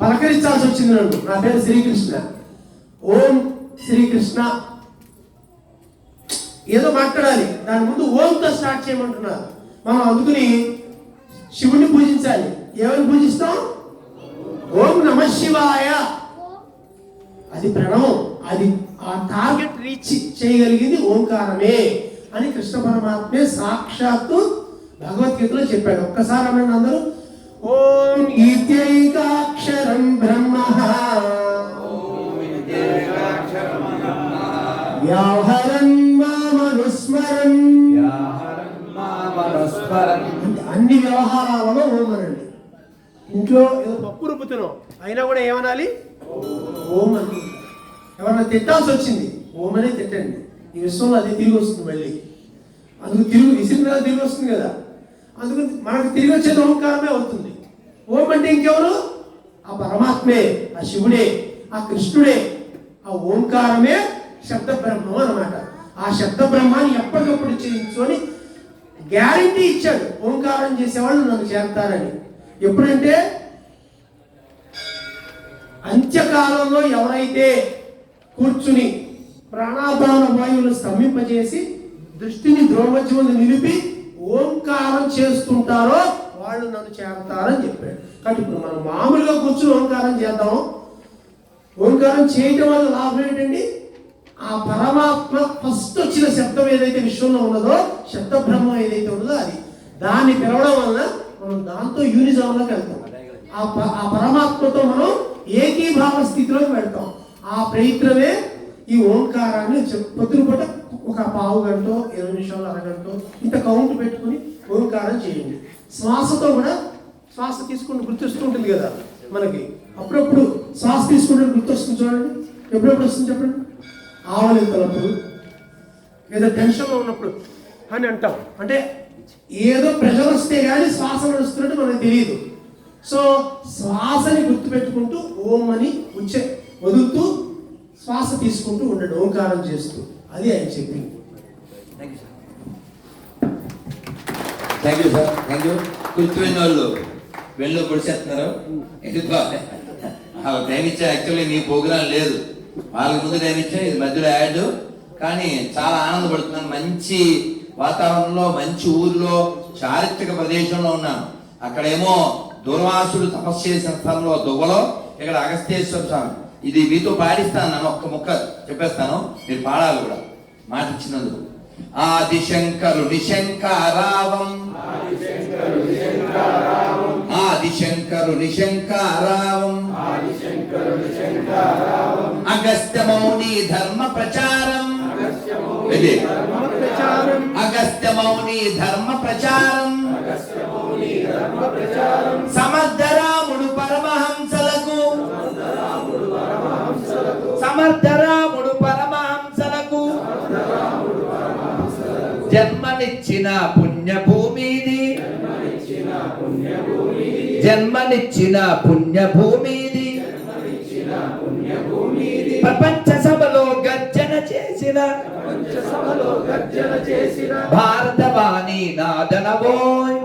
పలకరించాల్సి వచ్చింది నన్ను. నా పేరు శ్రీకృష్ణ. ఓం శ్రీకృష్ణ. ఏదో మాట్లాడాలి. దాని ముందు ఓంతో స్టార్ట్ చేయమంటున్నారు మనం అందుకుని శివుణ్ణి పూజించాలి. ఎవరిని పూజిస్తాం? ఓం నమ శివాయ. అది ప్రణవం. అది ఆ టార్గెట్ రీచ్ చేయగలిగింది ఓంకారమే అని కృష్ణ పరమాత్మే సాక్షాత్తు భగవద్గీతలో చెప్పాడు. ఒక్కసారి అందరూ. ఓం ఇత్యైకాక్షరం బ్రహ్మ. వ్యాహరన్ మామనుస్మరం అన్ని వ్యవహారాలలో ఓం అనండి ఇంట్లో ఏదో పప్పు రుబ్బుతున్నాం. అయినా కూడా ఏమనాలి? ఓం అని ఎవరన్నా తిట్టాల్సి వచ్చింది ఓం అనే తిట్టండి. ఈ విశ్వంలో అది తిరిగి వస్తుంది మళ్ళీ. అందుకు తిరుగు విసిరిన తిరిగి వస్తుంది కదా. అందుకు మనకు తిరిగి వచ్చేది ఓంకారమే అవుతుంది. ఓం అంటే ఇంకెవరు? ఆ పరమాత్మే ఆ శివుడే ఆ కృష్ణుడే. ఆ ఓంకారమే శబ్ద బ్రహ్మం అన్నమాట. ఆ శబ్ద బ్రహ్మాన్ని ఎప్పటికప్పుడు చేయించుకొని గ్యారంటీ ఇచ్చాడు. ఓంకారం చేసేవాళ్ళు నన్ను చేస్తారని ఎప్పుడంటే అంత్యకాలంలో ఎవరైతే కూర్చుని ప్రాణాపాన వాయువులు స్తంభింపజేసి దృష్టిని ద్రోమజ్యములు నిలిపి ఓంకారం చేస్తుంటారో వాళ్ళు నన్ను చేరతారని చెప్పాడు. కాబట్టి ఇప్పుడు మనం మామూలుగా కూర్చుని ఓంకారం చేద్దాం. ఓంకారం చేయటం వల్ల లాభం ఏంటండి? ఆ పరమాత్మ ఫస్ట్ వచ్చిన శబ్దం ఏదైతే విశ్వంలో ఉన్నదో శబ్ద బ్రహ్మం ఏదైతే ఉన్నదో అది. దాన్ని పిలవడం వల్ల మనం దాంతో యూనిజంలోకి వెళ్తాం. ఆ ప- ఆ పరమాత్మతో మనం ఏకీభావ స్థితిలోకి వెళ్తాం. ఆ ప్రయత్నమే ఈ ఓంకారాన్ని పొద్దున పూట ఒక పావు గంట ఇరవై నిమిషాలు అరగంట ఇంత కౌంట్ పెట్టుకుని ఓంకారం చేయండి. శ్వాసతో కూడా శ్వాస తీసుకుని గుర్తొస్తుంటుంది కదా మనకి. అప్పుడప్పుడు శ్వాస తీసుకుంటే గుర్తొస్తుంది చూడండి. ఎప్పుడెప్పుడు వస్తుంది చెప్పండి? ఆవలింతలప్పుడు ఏదో టెన్షన్లో ఉన్నప్పుడు అని అంటాం. అంటే ఏదో ప్రెషర్ వస్తే కానీ శ్వాస నడుస్తున్నట్టు మనకు తెలియదు. సో శ్వాసని గుర్తుపెట్టుకుంటూ ఓం అని ఉచ్చ వదులుతూ శ్వాస తీసుకుంటూ ఉండండి ఓంకారం చేస్తూ. అది ఆయన చెప్పింది. Thank you sir thank you కూర్చోయిన వాళ్ళు. వెళ్ళి పొడిచేస్తున్నారు ఎందుకో టైం ఇచ్చా యాక్చువల్లీ నీ ప్రోగ్రామ్ లేదు. వాళ్ళకి ముందు టైం ఇచ్చా ఇది మధ్యలో యాడ్. కానీ చాలా ఆనందపడుతున్నాను. మంచి వాతావరణంలో మంచి ఊర్లో చారిత్రక ప్రదేశంలో ఉన్నాను. అక్కడేమో దుర్వాసుడు తపస్సు చేసిన స్థలంలో దువ్వలో ఇక్కడ అగస్తేశ్వర స్వామి. ఇది మీతో పాడిస్తాను నన్ను ఒక్క ముక్క చెప్పేస్తాను మీరు పాడాలి కూడా. మాట ఇచ్చినందుకు. ఆదిశంకరుని శంకారావం ఆదిశంకరుని శంకారావం అగస్త్య మౌని ధర్మ ప్రచారం. అగస్త్య మౌని ధర్మ ప్రచారం. సమర్థరాముడు సమర్థరాముడు పరమహంసలకు జన్మనిచ్చిన పుణ్యభూమిది. జన్మనిచ్చిన పుణ్యభూమిది. ప్రపంచ సభలో గర్జన చేసిన భారతవాణి నాదనవోయ్.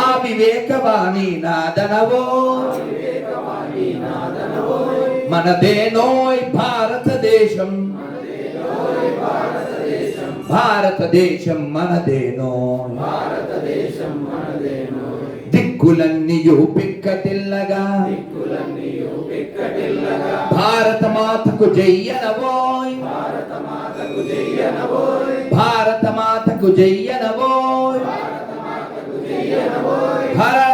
ఆ వివేకవాణి నాదనవో మనదేనోయ్ భారతదేశం. భారతదేశం మనదేనో దిక్కులన్నీయు పిక్కటిల్లగా భారత మాతకు జయ్యనవోయ్. భారత మాతకు జయ్యనవోయ్. భారత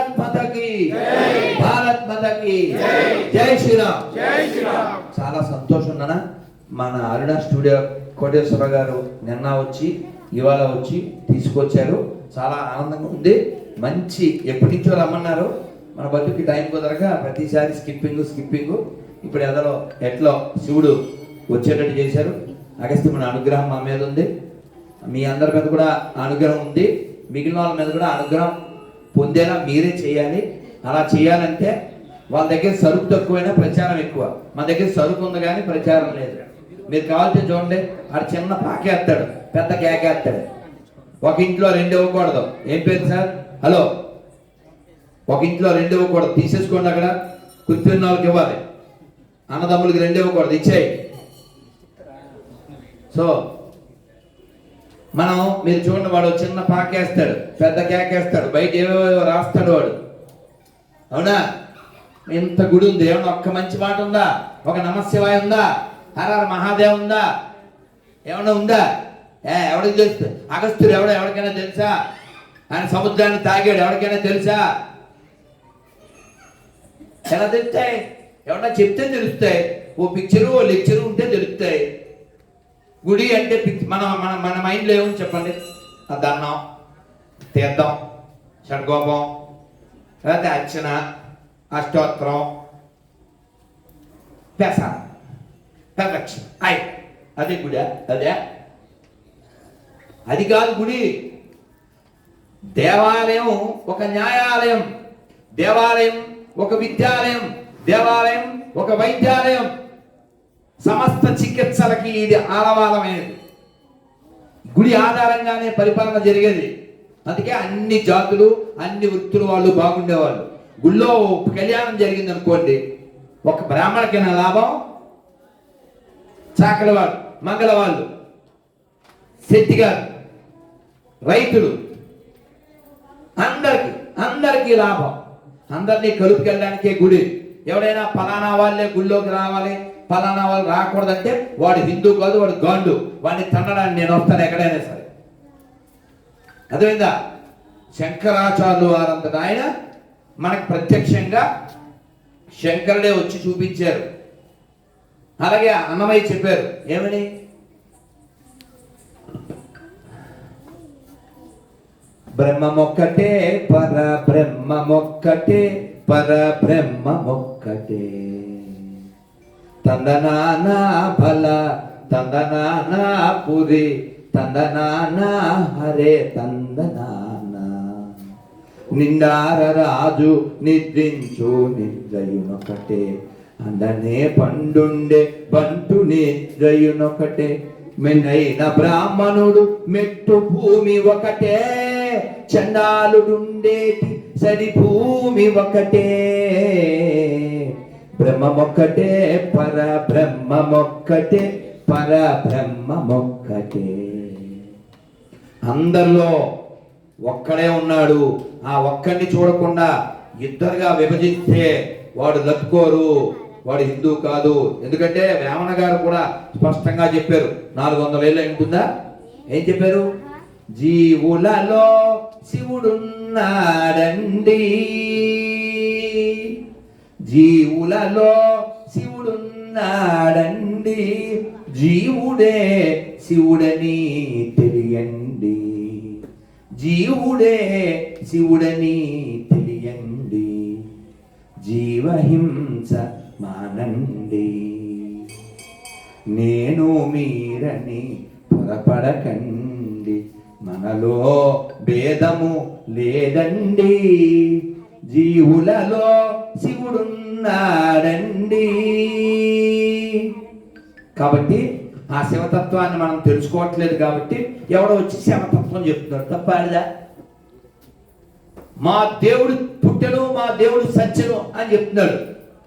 మాతకి జై శ్రీరామ్. చాలా సంతోషం నాన్న. మన అరుణ స్టూడియో కోటేశ్వర గారు నిన్న వచ్చి ఇవాళ వచ్చి తీసుకొచ్చారు. చాలా ఆనందంగా ఉంది. మంచి ఎప్పటి నుంచో రమ్మన్నారు. మన బతుకి టైం కుదరక ప్రతిసారి స్కిప్పింగ్ స్కిప్పింగ్. ఇప్పుడు ఎదలో ఎట్లో శివుడు వచ్చేటట్టు చేశారు. అగస్త్య మన అనుగ్రహం మా మీద ఉంది. మీ అందరి మీద కూడా అనుగ్రహం ఉంది. మిగిలిన వాళ్ళ మీద కూడా అనుగ్రహం పొందేలా మీరే చేయాలి. అలా చేయాలంటే వాళ్ళ దగ్గర సరుకు తక్కువైనా ప్రచారం ఎక్కువ. మా దగ్గర సరుకు ఉంది కానీ ప్రచారం లేదు. మీరు కావాలంటే చూడండి ఆడు చిన్న పాకేస్తాడు పెద్ద కేకేస్తాడు ఒక ఇంట్లో రెండు ఇవ్వకూడదు. ఏం పేరు సార్? హలో. ఒక ఇంట్లో రెండు ఇవ్వకూడదు. తీసేసుకోండి అక్కడ. కూర్చున్న వాళ్ళకి ఇవ్వాలి. అన్నదమ్ములకి రెండు ఇవ్వకూడదు. ఇచ్చేయి. సో మనం మీరు చూడండి వాడు చిన్న పాకేస్తాడు పెద్ద కేకేస్తాడు బయట ఏవేవో రాస్తాడు వాడు. అవునా? ఇంత గుడి ఉంది? ఏమన్నా ఒక్క మంచి మాట ఉందా? ఒక నమశివాయ ఉందా? హరహర మహాదేవ్ ఉందా? ఏమన్నా ఉందా? ఏ ఎవరికి తెలుసు? అగస్తుడు ఎవడో ఎవరికైనా తెలుసా? ఆయన సముద్రాన్ని తాగాడు ఎవరికైనా తెలుసా? ఎలా తెలుస్తాయి? ఎవరన్నా చెప్తే తెలుస్తాయి. ఓ పిక్చరు ఓ లెక్చరు ఉంటే తెలుస్తాయి. గుడి అంటే మన మన మన మైండ్లో ఏమని చెప్పండి? ఆ దన్నం తీర్థం షడ్గోపం లేకపోతే అర్చన అష్టోత్తరం. పెస ప్రదక్షిణ అయి అదే గుడి అదే. అది కాదు గుడి. దేవాలయం ఒక న్యాయాలయం. దేవాలయం ఒక విద్యాలయం. దేవాలయం ఒక వైద్యాలయం. సమస్త చికిత్సలకి ఇది ఆలవాలమైనది గుడి ఆధారంగానే పరిపాలన జరిగేది. అందుకే అన్ని జాతులు అన్ని వృత్తులు వాళ్ళు బాగుండేవాళ్ళు. గుళ్ళో కళ్యాణం జరిగింది అనుకోండి ఒక బ్రాహ్మణకైనా లాభం? చాకలి వాళ్ళు మంగళ వాళ్ళు శెట్టి గారు రైతులు అందరికి అందరికీ లాభం. అందరినీ కలుపుకెళ్ళడానికే గుడి. ఎవడైనా ఫలానా వాళ్ళే గుళ్ళోకి రావాలి ఫలానా వాళ్ళు రాకూడదంటే వాడు హిందూ కాదు వాడు గాండు. వాడిని తన్నడానికి నేను వస్తాను ఎక్కడైనా సరే. అర్థమైందా? శంకరాచార్యులు వారంతటా ఆయన మనకు ప్రత్యక్షంగా శంకరుడే వచ్చి చూపించారు. అలాగే అన్నమయ్య చెప్పారు ఏమని? బ్రహ్మమొక్కటే పర బ్రహ్మమొక్కటే పర బ్రహ్మమొక్కటే తందనానా బల తందనానా పురి తందనానా హరే తందనా నిండార రాజు నిద్రించు నిద్రయునొకటే. అందనే పండుండే బంటు నిద్రయునొకటే. మెన్నైన బ్రాహ్మణుడు మెట్టు భూమి ఒకటే. చండాలుడుండేటి సరి భూమి ఒకటే. బ్రహ్మమొక్కటే పర బ్రహ్మమొక్కటే పర బ్రహ్మమొక్కటే అందరిలో ఒక్కడే ఉన్నాడు. ఆ ఒక్కడిని చూడకుండా ఇద్దరుగా విభజిస్తే వాడు లప్పుకోరు వాడు హిందూ కాదు. ఎందుకంటే వేమన గారు కూడా స్పష్టంగా చెప్పారు. నాలుగు వందల ఏళ్ళు ఉంటుందా? ఏం చెప్పారు? జీవులలో శివుడున్నాడండి. జీవులలో శివుడున్నాడండి. జీవుడే శివుడని తెలియండి. జీవుడే శివుడని తెలియండి. జీవహింస మానండి. నేను మీరని పొరపడకండి. మనలో భేదము లేదండి. జీవులలో శివుడున్నాడండి. కాబట్టి ఆ శివతత్వాన్ని మనం తెలుసుకోవట్లేదు కాబట్టి ఎవడో వచ్చి శివతత్వం చెప్తున్నాడు. తప్పాడిదా మా దేవుడు పుట్టెను మా దేవుడు సత్యను అని చెప్తున్నాడు.